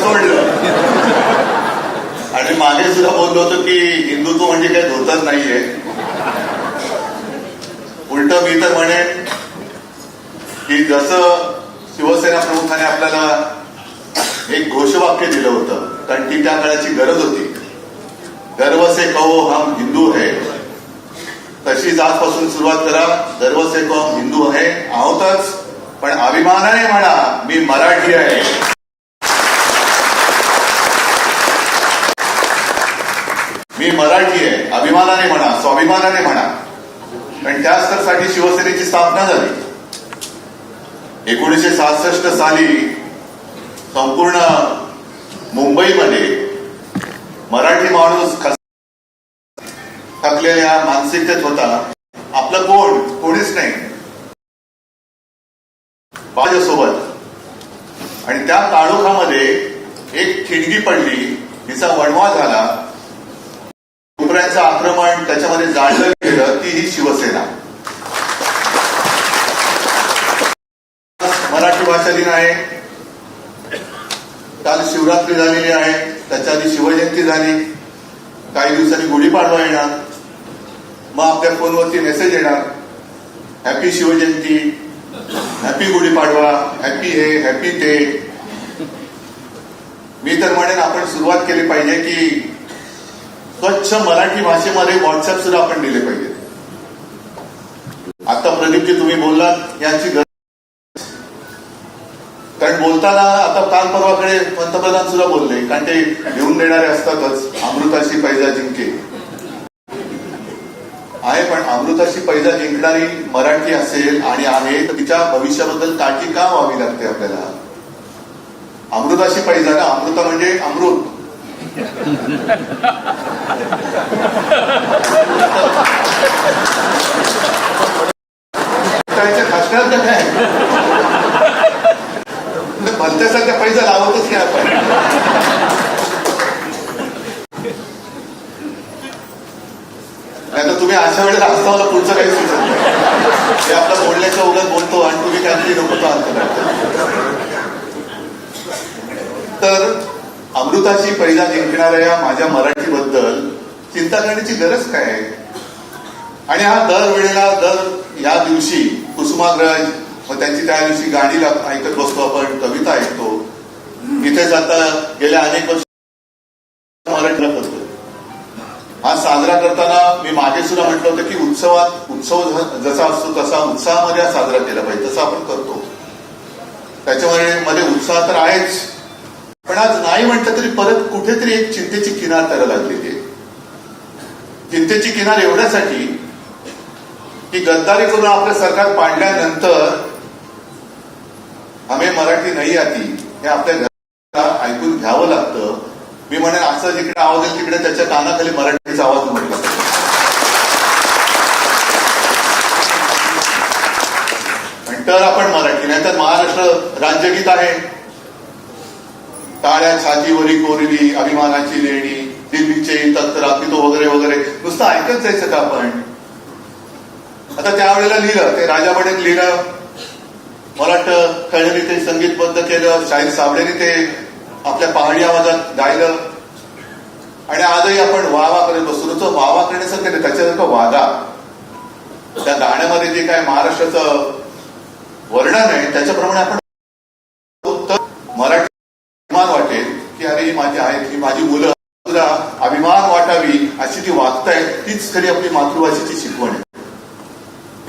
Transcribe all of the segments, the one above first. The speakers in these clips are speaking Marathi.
सोडलं. आणि मागे सुद्धा बोललो होतो की हिंदुत्व म्हणजे काही धोताच नाहीये. उलट मी तर म्हणे की जसं शिवसेना प्रमुखाने आपल्याला एक घोषवाक्य दिलं होतं कारण ती त्या काळाची गरज होती. गर्व से कहो हम हिंदू है. तशीच आजपासून सुरुवात करा गर्व से कहो हम हिंदू है. आहोतच पण अभिमानाने म्हणा मी मराठी आहे. मी मराठी आहे. अभिमानाने म्हणा स्वाभिमानाने म्हणा. कारण त्याच तर साठी शिवसेनेची स्थापना झाली. एकोणीसशे सहासष्ट साली संपूर्ण मुंबईमध्ये मराठी माणूस खस- थकलेल्या मानसिकतेत होता. आपलं कोण? कोणीच नाही. माझ्यासोबत आणि त्या काळोखामध्ये एक खिडकी पडली. तिचा वणवा झाला डुकऱ्यांचं आक्रमण त्याच्यामध्ये जाळलं गेलं ती ही शिवसेना. मराठी भाषा दिन आहे. काल शिवरात्री झालेली आहे. त्याच्या आधी शिवजयंती झाली. काही दिवसांनी गुढीपाडवा येणार. मग आपल्या फोनवरती मेसेज येणार. Happy Shivjayanti. Happy Gudhipadwa. Happy हे हॅपी ते. मी तर म्हणेन आपण सुरुवात केली पाहिजे की स्वच्छ मराठी भाषेमध्ये व्हॉट्सअप सुद्धा आपण दिले पाहिजे प्रदीपजी तुम्ही बोललात याची गरज कारण बोलताना आता काल परवाकडे पंतप्रधान सुद्धा बोलले कारण ते घेऊन देणारे असतातच अमृताशी पैजा जिंके. आहे पण अमृताशी पैजा जिंकणारी मराठी असेल आणि आहे तर तिच्या भविष्याबद्दल काळजी का व्हावी लागते आपल्याला? अमृताशी पैजा ना अमृता म्हणजे अमृत. त्याच्या खासणार तर काय? म्हणजे भलत्यासारख्या पैसा लावतच नाही आपण. नाही तर तुम्ही अशा वेळेला असता मला पुढचं काही सुचत नाही. ते आपलं बोलण्याच्या उलट बोलतो आणि तुम्ही काहीतरी नको तो अर्थ तर अमृताची पैजा जिंकणाऱ्या या माझ्या मराठीबद्दल चिंता करण्याची गरज काय आहे? आणि हा दर वेळेला दर या दिवशी कुसुमाग्रज मग त्यांची त्या दिवशी गाणी ऐकत बसतो आपण कविता ऐकतो. इथेच आता गेल्या अनेक वर्ष मराठीला करतो हा साजरा करताना मी मागे सुद्धा म्हटलं होतं की उत्सवात उत्सव जसा असतो तसा उत्साहामध्ये हा साजरा केला पाहिजे तसा आपण करतो. त्याच्यामुळे मध्ये उत्साह तर आहेच. पण आज नाही म्हटलं तरी परत कुठेतरी एक चिंतेची किनार त्याला लागलेली आहे. चिंतेची किनार एवढ्यासाठी ही गद्दारी करून आपलं सरकार पाडल्यानंतर आम्ही मराठी नाही आती हे आपल्या ऐकून घ्यावं लागतं. मी म्हणेन असं जिकडे आवाज येईल तिकडे त्याच्या कानाखाली मराठीचा आवाज म्हटला तर आपण मराठी नाहीतर महाराष्ट्र राज्यगीत आहे. टाळ्या छातीवरी कोरली अभिमानाची लेणी दिल्लीचे तत्र वगैरे वगैरे. नुसतं ऐकत जायचं का आपण? आता त्यावेळेला लिहिलं ते राजा बडेन लिहिलं मला वाटतं ते संगीतबद्ध केलं शाहीर साबळेने ते आपल्या पहाडी आवाजात गायलं. आणि आजही आपण वावा करत बसतो नुसतं वावा करण्यासारखं नाही त्याच्यासारखं वादा. त्या गाण्यामध्ये जे काय महाराष्ट्राचं वर्णन आहे त्याच्याप्रमाणे आपण मराठी अभिमान वाटेल की अरे ही माझी आहेत ही माझी मुलं. तुला अभिमान वाटावी अशी ती वागतायत तीच खरी आपली मातृभाषेची शिकवण आहे.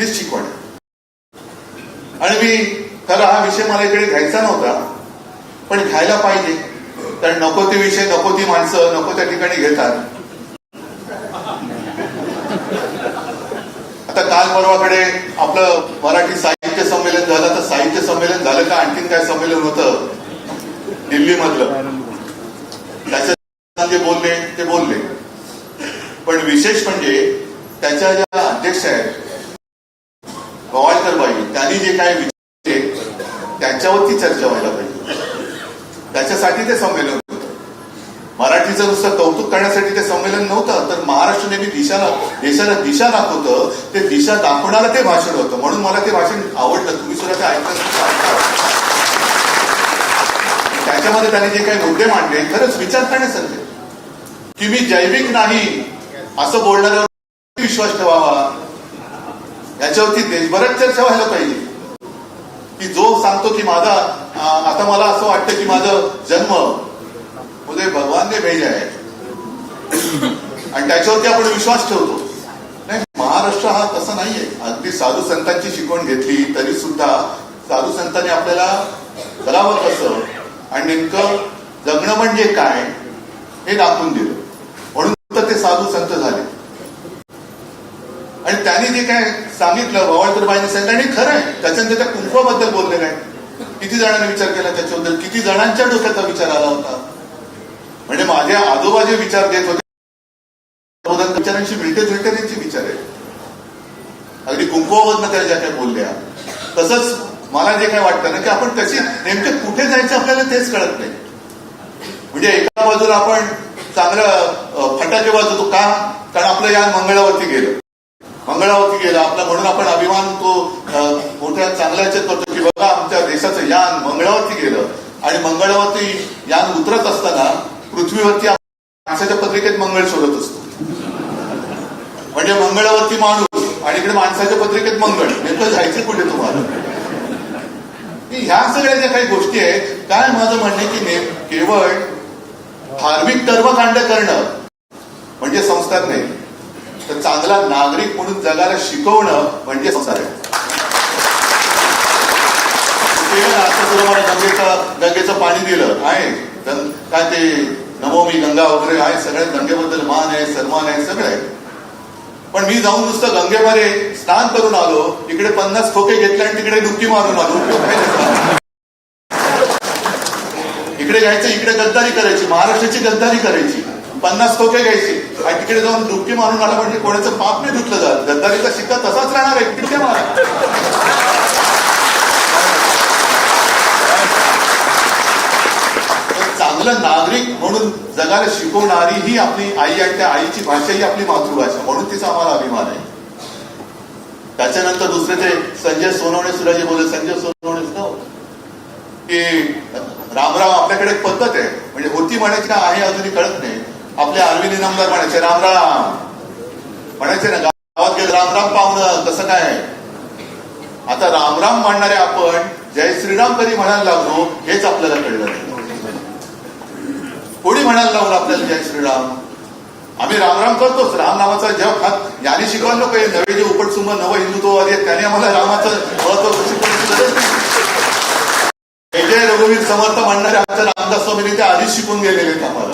हेच शिकवण आणि मी खरं हा विषय मला इकडे घ्यायचा नव्हता पण घ्यायला पाहिजे. कारण नको ते विषय नको ती माणसं नको त्या ठिकाणी घेतात. आता काल परवाकडे आपलं मराठी साहित्य संमेलन झालं तर साहित्य संमेलन झालं का? आणखीन काय संमेलन होतं? दिल्लीमधलं. त्याच्या जे बोलले ते बोलले. पण विशेष म्हणजे त्याच्या ज्या अध्यक्ष आहेत गोवाळकरबाई त्यांनी जे काय विचारले त्यांच्यावरती चर्चा व्हायला पाहिजे. त्याच्यासाठी ते संमेलन होतं. मराठीचं नुसतं कौतुक करण्यासाठी ते संमेलन नव्हतं तर महाराष्ट्र नेहमी दिशाला देशाला दिशा दाखवतं. ते दिशा दाखवणारं ते भाषण होतं. म्हणून मला ते भाषण आवडलं. तुम्ही सुद्धा ते ऐकलं त्याच्यामध्ये त्यांनी जे काही मुद्दे मांडले खरंच विचार करण्यासारखे की मी जैविक नाही असं बोलणाऱ्यावर विश्वास ठेवावा. याच्यावरती देशभरात चर्चा व्हायला पाहिजे. की जो सांगतो की माझा आता मला असं वाटतं की माझं जन्म म्हणजे उदय भगवान भेज आहे. आणि त्याच्यावरती आपण विश्वास ठेवतो. नाही महाराष्ट्र हा तसा नाहीये. अगदी साधू संतांची शिकवण घेतली तरी सुद्धा साधू संतांनी आपल्याला करावं कसं आणि नेमकं जगणं म्हणजे काय हे दाखवून दिलं. म्हणून तर ते साधू संत झाले. आणि त्यांनी जे काय सांगितलं बावळकरबाईंनी सांगितलं आणि खरं आहे त्याच्यानंतर त्या कुंकवाबद्दल बोललेलं आहे किती जणांनी विचार केला त्याच्याबद्दल? किती जणांच्या डोक्याचा विचार आला होता? म्हणजे माझे आजोबा जे विचार देत होते विचारांशी मिळते जुळते त्यांचे विचार आहेत. अगदी कुंकवाबद्दल त्या ज्या काही बोलल्या. तसंच मला जे काय वाटतं ना की आपण कशी नेमकं कुठे जायचं आपल्याला तेच कळत नाही. म्हणजे एका बाजूला आपण चांगलं फटाके वाजवतो का? कारण आपलं यान मंगळावरती गेलं. मंगळावरती गेलं आपला म्हणून आपण अभिमान तो मोठ्या चांगल्या करतो की बघा आमच्या देशाचं यान मंगळावरती गेलं. आणि मंगळावरती यान उतरत असताना पृथ्वीवरती माणसाच्या पत्रिकेत मंगळ शोधत असतो. म्हणजे मंगळावरती माणूस आणि इकडे माणसाच्या पत्रिकेत मंगळ नेमकं जायचं कुठे तुम्हाला? ह्या सगळ्या ज्या काही गोष्टी आहेत काय माझं म्हणणं की नेम केवळ धार्मिक कर्मकांड करणं म्हणजे संस्कार नाही. तर चांगला नागरिक म्हणून जगाला शिकवणं म्हणजे संसार आहे. गंगेचं गंगेचं पाणी दिलं आहे. काय ते नमोमी गंगा वगैरे आहे सगळ्या गंगेबद्दल मान आहे सन्मान आहे सगळं आहे. पण मी जाऊन नुसतं गंगेमध्ये स्नान करून आलो इकडे पन्नास खोके घेतले आणि तिकडे डुबकी मारून आलो. इकडे घ्यायचं इकडे गद्दारी करायची महाराष्ट्राची गद्दारी करायची. पन्नास खोके घ्यायचे. आणि तिकडे जाऊन डुबकी मारून आला म्हणजे कोणाचं पाप नाही धुतलं जात. गद्दारीचा शिक्का तसाच राहणार आहे. तिथे मारा. चांगलं नागरिक म्हणून जगाला शिकवणारी ही आपली आई आणि त्या आईची भाषा ही आपली मातृभाषा म्हणून तिचा आम्हाला अभिमान आहे. त्याच्यानंतर दुसरे ते संजय सोनवणे सुद्धा जे बोलले संजय सोनवणे की रामराम आपल्याकडे एक पद्धत आहे. म्हणजे होती म्हणायची का आहे अजूनही कळत नाही. आपले अरविंद इनामदार म्हणायचे रामराम म्हणायचे ना गावात गेलं रामराम पाहुणं कसं काय? आता रामराम म्हणणारे आपण जय श्रीराम कधी म्हणायला लागलो हेच आपल्याला कळलं नाही. कोणी म्हणायला लागलो आपल्याला जय श्रीराम? आम्ही रामराम करतोच. राम नावाचा जप हा याने शिकवायला नको हे नवे जे उपटसुंब नव हिंदुत्ववादी आहेत त्याने आम्हाला रामाचं महत्त्व शिकवण्याची गरज नाही रघुवीर समर्थ म्हणणारे आमच्या रामदास स्वामीने ते आधीच शिकून गेलेले आहेत आम्हाला.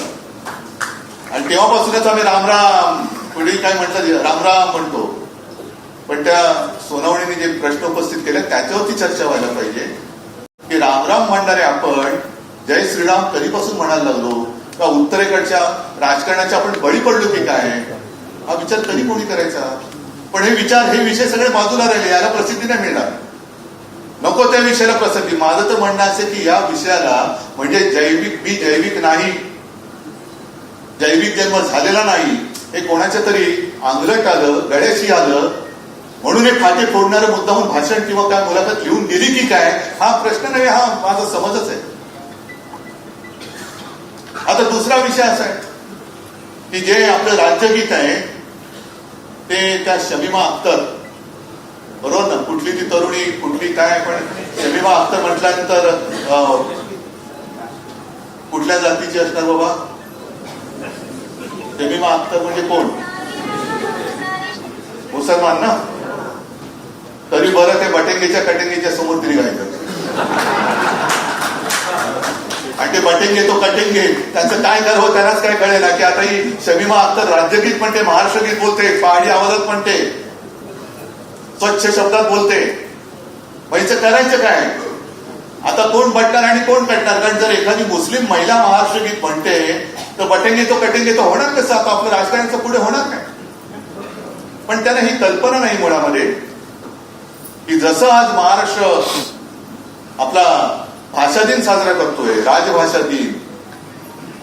आणि तेव्हापासूनच आम्ही रामराम पुढे काय म्हटलं रामराम म्हणतो. पण त्या सोनवणीने जे प्रश्न उपस्थित केले त्याच्यावरती चर्चा व्हायला पाहिजे. की रामराम म्हणणारे आपण जय श्रीराम कधीपासून म्हणायला लागलो? किंवा उत्तरेकडच्या राजकारणाच्या आपण बळी पडलो की काय? हा विचार कधी कोणी करायचा? पण हे विचार हे विषय सगळे बाजूला राहिले याला प्रसिद्धी नाही मिळणार. नको त्या विषयाला प्रसिद्धी. माझं तर म्हणणं असे की या विषयाला म्हणजे जैविक मी जैविक नाही जैविक जन्म झालेला नाही हे कोणाच्या तरी आंग्रक आलं गड्याशी आलं म्हणून हे फाटे फोडणारं मुद्दाहून भाषण किंवा काय मुलाखत लिहून दिली की काय हा प्रश्न नाही हा माझा समजच आहे. आता दुसरा विषय असा आहे की जे आपलं राज्यगीत आहे ते त्या शमीमा अख्तर बरोबर ना? कुठली ती तरुणी कुठली काय पण शमीमा अख्तर म्हटल्यानंतर अं, कुठल्या जातीची असणार बाबा? शमीमा अख्तर म्हणजे कोण? मुसलमान ना? तरी बरं ते बटेंगेच्या कटेंगेच्या समोर तरी गायचं आणि ते बटेंगे तो कटेंगे त्यांचं काय कर त्यांनाच काय कळेल ना की आता ही शमीमा अख्तर राज्यगीत म्हणते महाराष्ट्र गीत बोलते पहाडी आवाजात म्हणते स्वच्छ शब्दात बोलते. म्हणजे करायचं काय? आता कोण बटणार आणि कोण कटणार कारण जर एखादी मुस्लिम महिला महाराष्ट्र गीत म्हणते तर बटेंगे तो कटेंगे तो होणार कसं? आता आपलं राजकारणाचं पुढे होणार काय? पण त्यांना ही कल्पना नाही मुळामध्ये. की जसं आज महाराष्ट्र आपला भाषा दिन साजरा करतोय राजभाषा दिन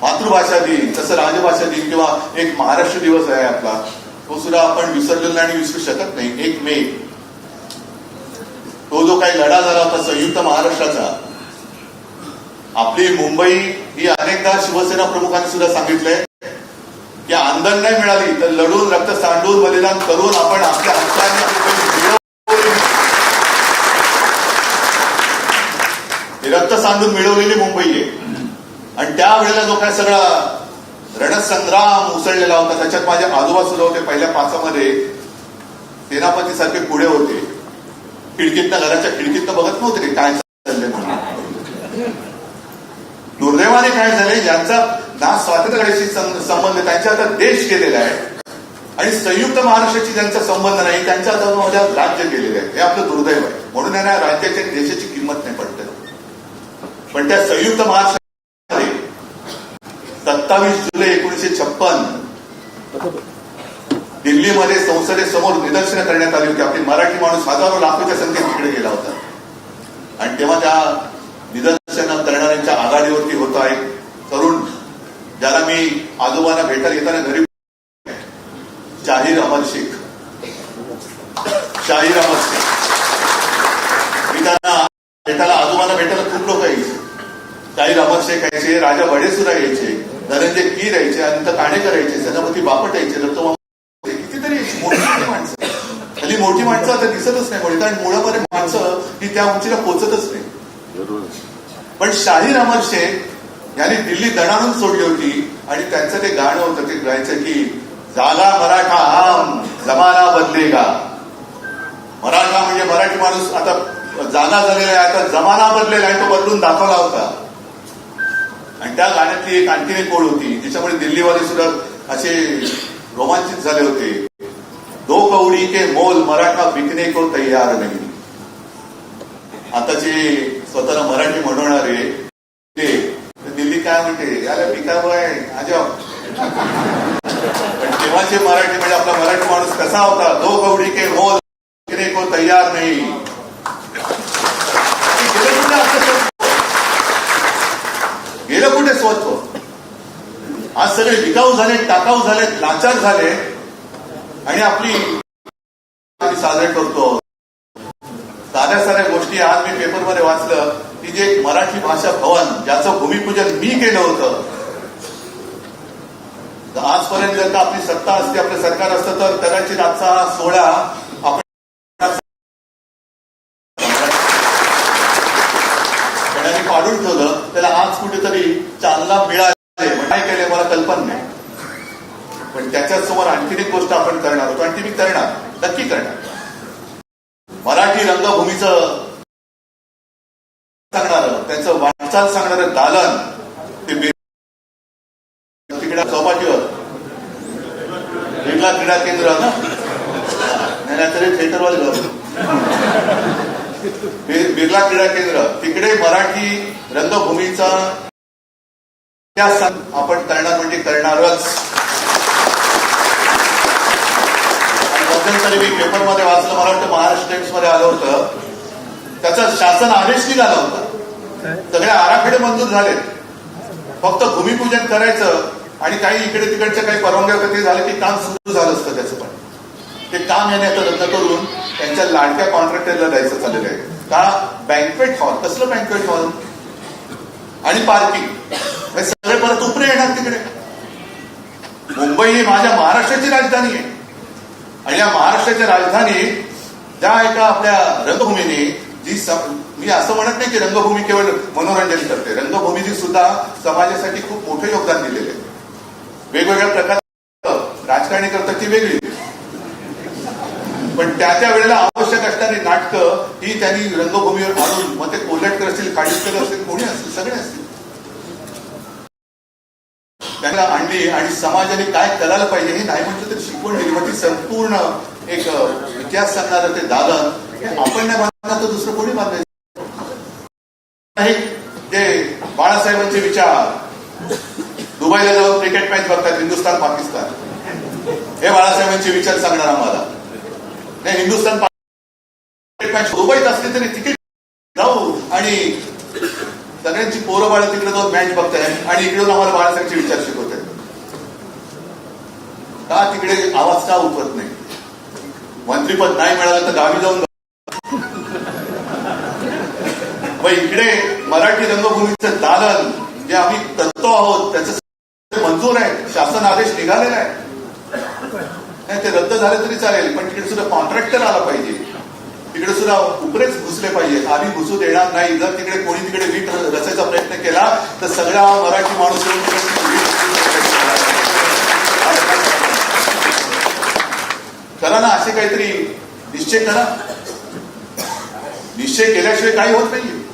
मातृभाषा दिन तसं राजभाषा दिन किंवा एक महाराष्ट्र दिवस आहे आपला तो सुद्धा आपण विसरलेला आणि विसरू शकत नाही. एक मे. तो जो काही लढा झाला होता संयुक्त महाराष्ट्राचा आपली मुंबई ही अनेकदा शिवसेना प्रमुखांनी सुद्धा सांगितलंय की आंदण नाही मिळाली तर लढून रक्त सांडून बलिदान करून आपण आपल्या हक्काने रक्त सांडून मिळवलेली मुंबई आहे. आणि त्यावेळेला जो काय सगळा रणसंग्राम उसळलेला होता त्याच्यात माझे आजोबा सुद्धा होते पहिल्या पाचामध्ये. सेनापती सारखे पुढे होते. खिडकीतनं घराच्या खिडकीतनं बघत नव्हते काय चाललंय म्हणून दुर्दैवाने काय झाले ज्यांचा ना स्वातंत्र्याशी संबंध त्यांच्या आता देश केलेला आहे. आणि संयुक्त महाराष्ट्राशी ज्यांचा संबंध नाही त्यांच्या आता माझ्या राज्य गेलेले आहे. हे आपलं दुर्दैव आहे. म्हणून यांना राज्याच्या आणि देशाची किंमत नाही पडते पण त्या संयुक्त महाराष्ट्रामध्ये सत्तावीस जुलै एकोणीशे छप्पन दिल्लीमध्ये संसदेसमोर निदर्शनं करण्यात आली होती. आपली मराठी माणूस हजारो लाखोच्या संख्येत तिकडे गेला होता. आणि तेव्हा त्या निदर्शनं करणाऱ्यांच्या आघाडीवरती होत आहे. तरुण ज्याला मी आजोबांना भेटायला येताना घरी शाहीर अहमद शेख. शाहीर अहमद शेख. मी त्यांना भेटायला आजोबांना भेटायला खूप लोक यायचे. शाहीर अहमद शेख यायचे राजा भडेसुरा यायचे धनंजय कीर यायचे अनंत काणेकर यायचे सेनापती बापट यायचे दत्तोबा कितीतरी मोठी मोठी माणसं. हल्ली मोठी माणसं आता दिसतच नाही मुळे कारण मुळामध्ये माणसं ही त्या उंचीला पोचतच नाही. पण शाहीर अमर शेख यांनी दिल्ली दणाणून सोडली होती आणि त्यांचं ते गाणं होतं ते गायचं की जागा मराठा आम जमाना बदलेगा. मराठा म्हणजे मराठी माणूस आता जागा झालेला आहे आता जमाना बदलेला आहे तो बदलून दाखवला होता. आणि त्या गाण्यातली एक आणखीन एक ओळ होती त्याच्यामुळे दिल्लीवाले सुद्धा असे रोमांचित झाले होते. दो कवडी के मोल मराठा विकणे को तयार नाही. आताचे स्वतःला मराठी म्हणवणारे ते दिल्ली काय म्हणते? याला पिकावं आहे अजब पण तेव्हाचे मराठी म्हणजे आपला मराठी माणूस कसा होता? दो कवडी के हो, मोल को तयार नाही. गेलं कुठे स्वत्व? गेलं कुठे आज सगळे विकाऊ झाले टाकाऊ झाले लाचार झाले आणि आपली साजरे करतो. साध्या साध्या गोष्टी आज मी पेपरमध्ये वाचलं. की जे एक मराठी भाषा भवन ज्याचं भूमिपूजन मी केलं होतं. तर आजपर्यंत जर का आपली सत्ता असते आपलं सरकार असतं तर कदाचित आजचा हा सोहळा आपण त्यांनी काढून ठेवलं. त्याला आज कुठेतरी चालना मिळाली. काय केले मला कल्पना नाही. पण त्याच्यासमोर आणखीन एक गोष्ट आपण करणार होतो. आणि ती मी करणार. नक्की करणार. मराठी रंगभूमीचं सांगणार त्याचं वाटचाल सांगणारं दालन ते तिकडे चौपाटीवर बिर्ला क्रीडा केंद्र ना? नाही तरी थिएटरवाले बिर्ला क्रीडा केंद्र. तिकडे मराठी रंगभूमीचा त्या आपण करणार म्हणजे करणारच. मध्यंतरी मी पेपरमध्ये वाचलं मला वाटतं महाराष्ट्र टाइम्समध्ये आलं होतं. त्याचा शासन आदेश निघाला होता. सगळे आराखडे मंजूर झालेत. फक्त भूमिपूजन करायचं आणि काही इकडे तिकडच्या काही परवानग्या होत्या झालं की काम सुरू झालं असतं त्याचं पण. ते काम याने रद्द करून त्यांच्या लाडक्या कॉन्ट्रॅक्टरला द्यायचं चाललेलं आहे. का? बँकवेट हॉल कसलं बँकवेट हॉल आणि पार्किंग सगळे परत उपरे येणार तिकडे. मुंबई ही माझ्या महाराष्ट्राची राजधानी आहे. आणि या महाराष्ट्राच्या राजधानीत ज्या एका आपल्या रंगभूमीने जी सम- मी असं म्हणत नाही की रंगभूमी केवळ मनोरंजन करते. रंगभूमीने सुद्धा समाजासाठी खूप मोठं योगदान दिलेलं आहे. वेगवेगळ्या प्रकार राजकारणी करतात ती वेगळी. पण त्या त्या वेळेला आवश्यक असणारी नाटकं ही त्यांनी रंगभूमीवर आणून मग ते कोल्हटकर असतील काळीकर असतील कोणी असतील सगळे असतील. त्यांना आणली आणि समाजाने काय करायला पाहिजे हे नाही म्हटलं तर शिकवण दिली. म्हणजे संपूर्ण एक इतिहास सांगणारं ते दालन हे आपण नाही बांधणार तर दुसरं कोणी बांधायचं ते बाळासाहेबांचे विचार. दुबईला जाऊन क्रिकेट मॅच बघतात हिंदुस्थान पाकिस्तान. हे बाळासाहेबांचे विचार सांगणार आम्हाला. नाही हिंदुस्थान क्रिकेट मॅच दुबईत असली तरी तिकीट जाऊ आणि सगळ्यांची पोरं बाळ तिकडे जाऊन मॅच बघताय आणि इकडे आम्हाला बाळासाहेबचे विचार शिकवत आहेत का तिकडे आवाज का उठवत नाही? मंत्रीपद नाही मिळालं तर गावी जाऊन मग इकडे मराठी रंगभूमीचं दालन जे आम्ही तत्व आहोत त्याचं मंजूर आहे. शासन आदेश निघालेला आहे. नाही ते रद्द झाले तरी चालेल पण तिकडे सुद्धा कॉन्ट्रॅक्टर आला पाहिजे. तिकडे सुद्धा उपरेच घुसले पाहिजे आम्ही घुसू देणार नाही. जर तिकडे कोणी तिकडे वीट रचायचा प्रयत्न केला तर सगळा मराठी माणूस करा ना असे काहीतरी निश्चय करा. निश्चय केल्याशिवाय काही होत नाही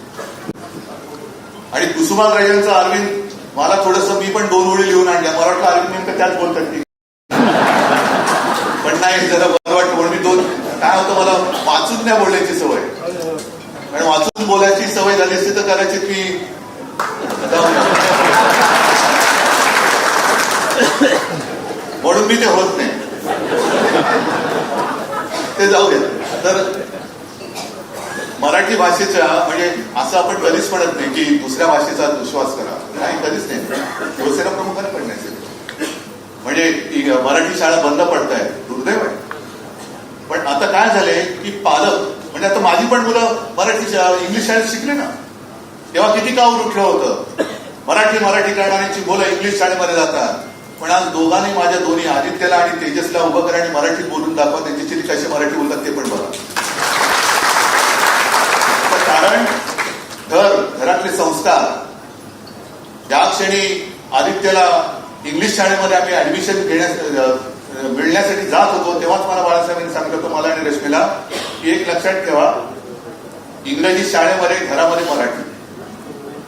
आणि कुसुमाग्रजांचा अरविंद मला थोडस मी पण दोन ओळी लिहून आणल्या. मला वाटलं अरविंद नेमकं त्याच बोलतात की. पण नाही जरा बरं वाटतं म्हणून मी दोन काय होतं मला वाचून नाही बोलण्याची सवय. आणि वाचून बोलायची सवय झाली असती तर कदाचित मी म्हणून मी ते होत नाही. ते जाऊ द्या तर मराठी भाषेच्या म्हणजे असं आपण कधीच म्हणत नाही की दुसऱ्या भाषेचा विश्वास करा. नाही कधीच नाही. शिवसेना प्रमुखांना पण नाही म्हणजे मराठी शाळा बंद पडत आहे दुर्दैव आहे. पण आता काय झालंय की पालक म्हणजे आता माझी पण मुलं मराठी इंग्लिश शाळेत शिकले ना. तेव्हा किती काऊर उठलं होतं? मराठी मराठी करणाऱ्यांची मुलं इंग्लिश शाळेमध्ये जातात. पण आज दोघांनी माझ्या दोन्ही आदित्यला आणि तेजसला उभं करा आणि मराठी बोलून दाखवा त्यांची कशी मराठी बोलतात ते पण बघा. कारण घर घरातले संस्कार. ज्या क्षणी आदित्यला इंग्लिश शाळेमध्ये आम्ही ऍडमिशन घेण्यास मिळण्यासाठी जात होतो तेव्हाच मला बाळासाहेबांनी सांगितलं होतं मला आणि रश्मीला की एक लक्षात ठेवा इंग्रजी शाळेमध्ये घरामध्ये मराठी.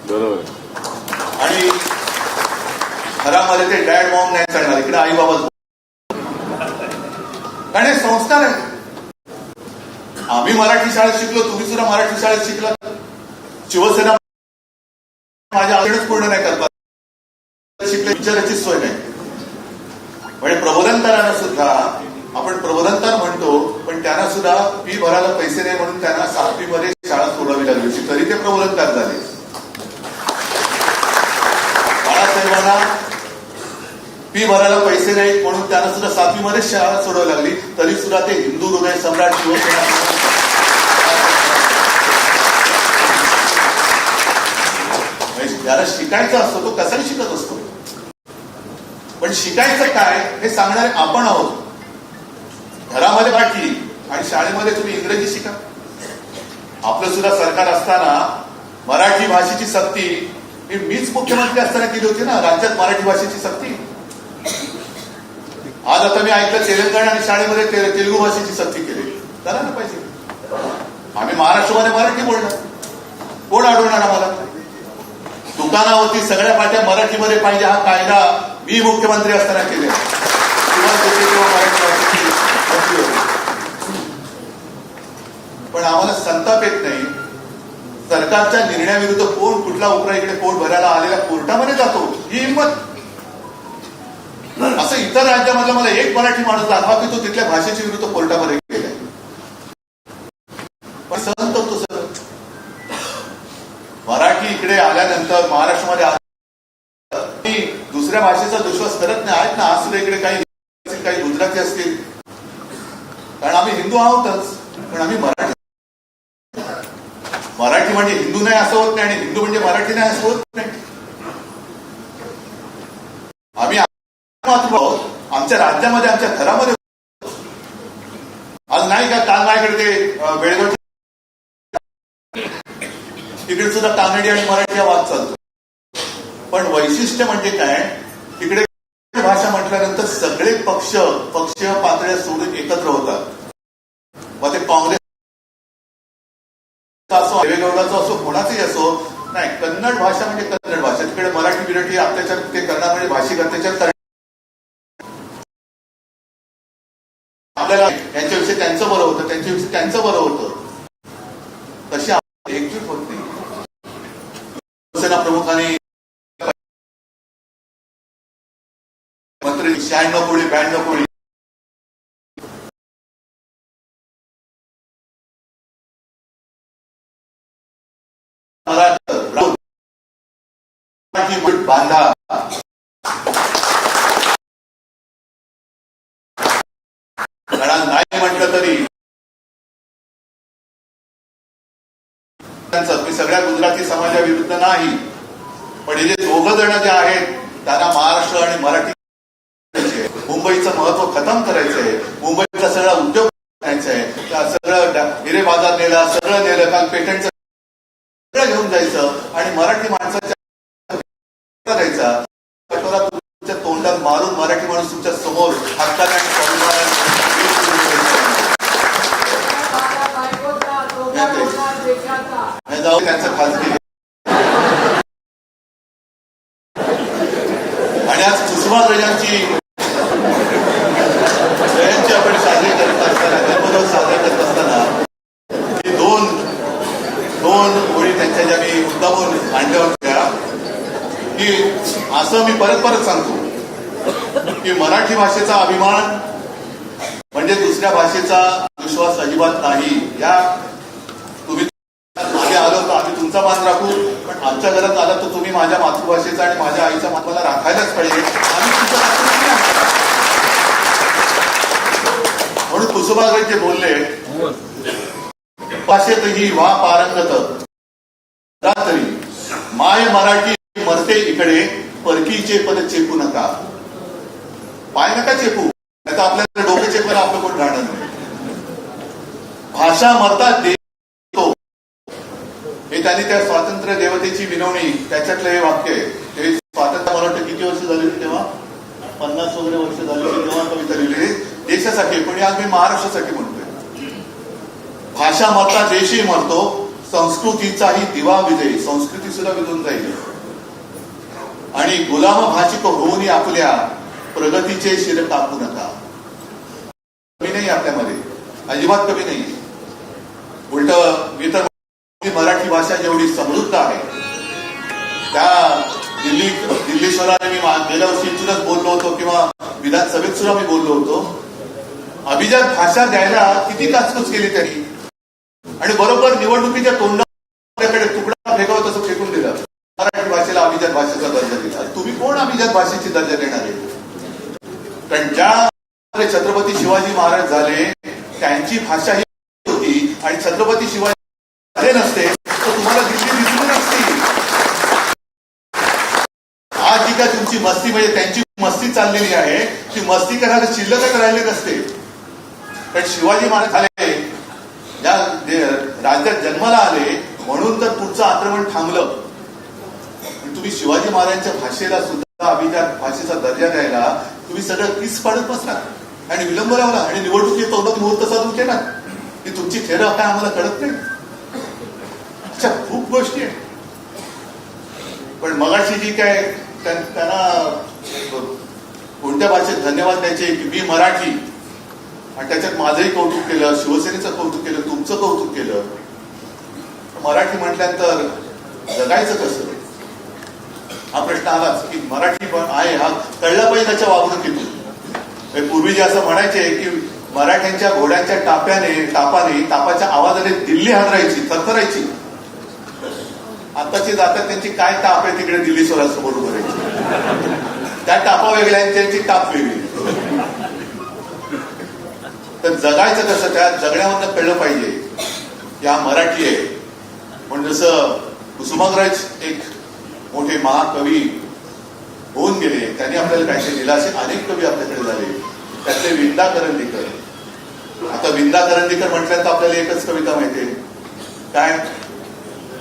बरोबर. आणि घरामध्ये ते डॅड मॉम नाही चालणार इकडे आई बाबा कारण हे संस्कार आहे आम्ही मराठी शाळेत शिकलो तुम्ही सुद्धा मराठी शाळेत शिकला शिवसेना माझ्या आवडच पूर्ण नाही करतात शिकले विचाराची सोय नाही. म्हणजे प्रबोधनकारांना सुद्धा आपण प्रबोधनकार म्हणतो पण त्यांना सुद्धा फी भरायला पैसे नाही म्हणून त्यांना सातवी मध्ये शाळा सोडावी लागली होती. तरी ते प्रबोधनकार झाले. बाळासाहेबांना फी भरायला पैसे नाहीत म्हणून त्यांना सुद्धा सातवी मध्येच शाळा सोडावी लागली. तरी सुद्धा ते हिंदू हृदय सम्राट शिवसेना ज्याला शिकायचा असतो तो कसाही शिकत असतो. पण शिकायचं काय हे सांगणारे आपण आहोत. घरामध्ये बाटली आणि शाळेमध्ये तुम्ही इंग्रजी शिका. आपलं सुद्धा सरकार असताना मराठी भाषेची सक्ती ही मीच मुख्यमंत्री असताना केली होती ना राज्यात मराठी भाषेची सक्ती. आज आता मी ऐकलं तेलंगणा आणि शाळेमध्ये ते- तेलुगू भाषेची सक्ती केली. करायला पाहिजे. आम्ही महाराष्ट्रामध्ये मराठी बोलणार. कोण आढळणार आम्हाला? दुकानावरती सगळ्या पाट्या मराठीमध्ये पाहिजे हा कायदा मी मुख्यमंत्री असताना केले. पण आम्हाला संताप येत नाही. सरकारच्या निर्णयाविरुद्ध कोण कुठला उपरा इकडे पोट भरायला आलेल्या कोर्टामध्ये जातो ही हिंमत. असं इतर राज्यामधला मला एक मराठी माणूस दाखवा की तो तिथल्या भाषेच्या विरुद्ध कोर्टामध्ये गेलाय. पण सहन करतो सर मराठी इकडे आल्यानंतर महाराष्ट्रामध्ये आल्या- दुसऱ्या भाषेचा विश्वास करत नाही. आहेत ना आज सुद्धा इकडे काही काही गुजराती असतील. कारण आम्ही हिंदू आहोतच पण आम्ही मराठी मराठी म्हणजे हिंदू नाही असं होत नाही आणि हिंदू म्हणजे मराठी नाही असं होत नाही. आम्ही मातृ आहोत. आमच्या राज्यामध्ये आमच्या घरामध्ये आज नाही का काल माझ्याकडे ते अं, तिकडे सुद्धा कानडी आणि मराठी हा वाद चालतो. पण वैशिष्ट्य म्हणजे काय? तिकडे भाषा म्हटल्यानंतर सगळे पक्ष पक्षीय पातळ्या सोडून एकत्र होतात. मग ते काँग्रेस असो देवेगौडाचा असो कोणाचंही असो नाही कन्नड भाषा म्हणजे कन्नड भाषा. तिकडे मराठी बिराठी अत्याचार ते करणार म्हणजे भाषिक अत्याचार करणार आपल्याला यांच्याविषयी त्यांचं बरं होतं त्यांच्याविषयी त्यांचं बरं होतं तशी आपण एकजूट होत नाही शिवसेना प्रमुखांनी मंत्री शहाण्णव कोळी ब्याण्णव कोळी बांधा घरात नाही म्हटलं तरी मी सगळ्या गुजराती समाजाविरुद्ध नाही पण हे जे दोघ जण जे आहेत त्यांना महाराष्ट्र आणि मराठी मुंबईचं महत्त्व खतम करायचं आहे. मुंबईचा सगळा उद्योग करायचा आहे. सगळं हिरे बाजार नेला सगळं नेलं काल पेटंटचं सगळं घेऊन जायचं आणि मराठी माणसाच्या करायचा तुमच्या तोंडात मारून मराठी माणूस तुमच्यासमोर हक्काने आणि जाऊ त्यांचं खाजगी आणि आज सुषमा राजांची जयंती आपण साजरी करत असताना जन्मदिवस साजरा करत असताना ही दोन दोन ओळी त्यांच्या ज्या मी मुद्दामून मांडल्या की असं मी परत परत सांगतो. की मराठी भाषेचा अभिमान म्हणजे दुसऱ्या भाषेचा विश्वास अजिबात नाही. या तुम्ही मागे आलो तर आम्ही तुमचा मान राखू. पण आमच्या घरात आला तर तुम्ही माझ्या मातृभाषेचा आणि माझ्या आईचा मान मला राखायलाच पाहिजे. म्हणून कुसुबाग जे बोलले भाषेतही वा पारंगत तरी माय मराठी मरते इकडे परकीचे पद चेपू नका. पाय नका चेपू नाही तर आपल्याला डोके चेपायला आपलं कोण राहणार नाही. भाषा मरतात देतो हे त्यांनी त्या स्वातंत्र्य देवतेची विनवणी त्याच्यातलं हे वाक्य आहे. ते स्वातंत्र्य मला वाटतं किती वर्ष झाली तेव्हा? पन्नास वगैरे वर्ष झाली तेव्हा कविता लिहिली देशासाठी पण आज मी महाराष्ट्रासाठी म्हणतोय. भाषा मरता देशही मरतो. संस्कृतीचाही दिवा विजय संस्कृती सुद्धा विजून जाईल. आणि गुलाम भाषिक होऊनही आपल्या प्रगतीचे शिर टाकू नका. कमी नाही आपल्यामध्ये अजिबात कमी नाही. उलट मी तर मराठी भाषा जेवढी समृद्ध आहे त्या दिल्ली दिल्ली शहराने मी गेल्या वर्षी सुद्धा बोललो होतो किंवा विधानसभेत सुद्धा मी बोललो होतो. अभिजात भाषा द्यायला किती काचकूच केली त्यांनी? आणि बरोबर निवडणुकीच्या तोंडाकडे तुकडा फेकावं तसं फेकून दिलं. मराठी भाषेला अभिजात भाषेचा दर्जा दिला. तुम्ही कोण अभिजात भाषेची दर्जा देणार? आहे कारण ज्या छत्रपती शिवाजी महाराज झाले त्यांची भाषा ही होती आणि छत्रपती शिवाजी झाले नसते तर तुम्हाला दिल्ली दिसली नसती आज जी काय तुमची मस्ती म्हणजे त्यांची मस्ती चाललेली आहे ती मस्ती करायला शिल्लकच राहिले नसते पण शिवाजी महाराज झाले राज्यात जन्माला आले म्हणून तर पुढचं आक्रमण थांबलं. तुम्ही शिवाजी महाराजांच्या भाषेला सुद्धा अभिजात भाषेचा दर्जा द्यायला तुम्ही सगळं किस पाडत बसणार. आणि विलंब लावला आणि निवडणुकीत तोंडात मुहूर्त साधून केला की तुमची थेरं काय आम्हाला कळत नाही? अच्छा खूप गोष्टी आहेत. पण मगाशी जी काय त्यांना कोणत्या भाषेत धन्यवाद द्यायचे की मी मराठी आणि त्याच्यात माझंही कौतुक केलं शिवसेनेचं कौतुक केलं तुमचं कौतुक केलं. मराठी म्हटल्यानंतर जगायचं कसं? हा प्रश्न आलाच की मराठी पण आहे हा कळला पाहिजे त्याच्या वागणुकीतून. पूर्वी जे असं म्हणायचे की मराठ्यांच्या घोड्यांच्या टाप्याने तापाने तापाच्या आवाजाने दिल्ली हादरायची थरथरायची. आताची जातात त्यांची काय ताप आहे तिकडे दिल्ली स्वरासमोर उभं त्या टापा वेगळ्या त्यांची टाप वेगळी. तर जगायचं कसं? त्या जगण्यामधनं कळलं पाहिजे. या मराठी आहे. पण जसं कुसुमाग्रज एक मोठे महाकवी होऊन गेले त्यांनी आपल्याला काहीतरी दिलं असे अनेक कवी आपल्याकडे झाले. त्यातले विंदा करंदीकर. आता विंदा करंदीकर म्हटल्यानंतर आपल्याला एकच कविता माहितीये काय?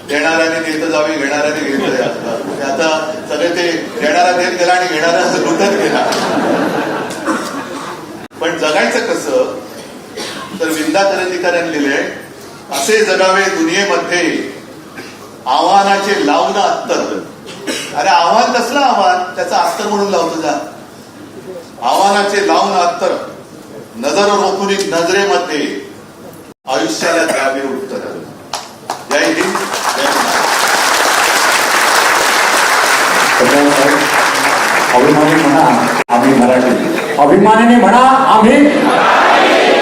देणाऱ्याने देत जावे घेणाऱ्याने घेत जावे. म्हणजे आता सगळे ते देणारा देत गेला आणि घेणारा लुटत गेला. पण जगायचं कसं? तर विंदा करंदीकर यांनी लिहिले असे जगावे दुनियेमध्ये. आव्हानाचे लावणं अत्तर. अरे आव्हान कसलं आव्हान? त्याचा अत्तर म्हणून लावतो जा. आव्हानाचे लावून अत्तर. नजर रोखून नजरेमध्ये आयुष्याला द्यावे उत्तर जय हिंद जय अभिमानी म्हणा आम्ही मराठी. अभिमानाने म्हणा आम्ही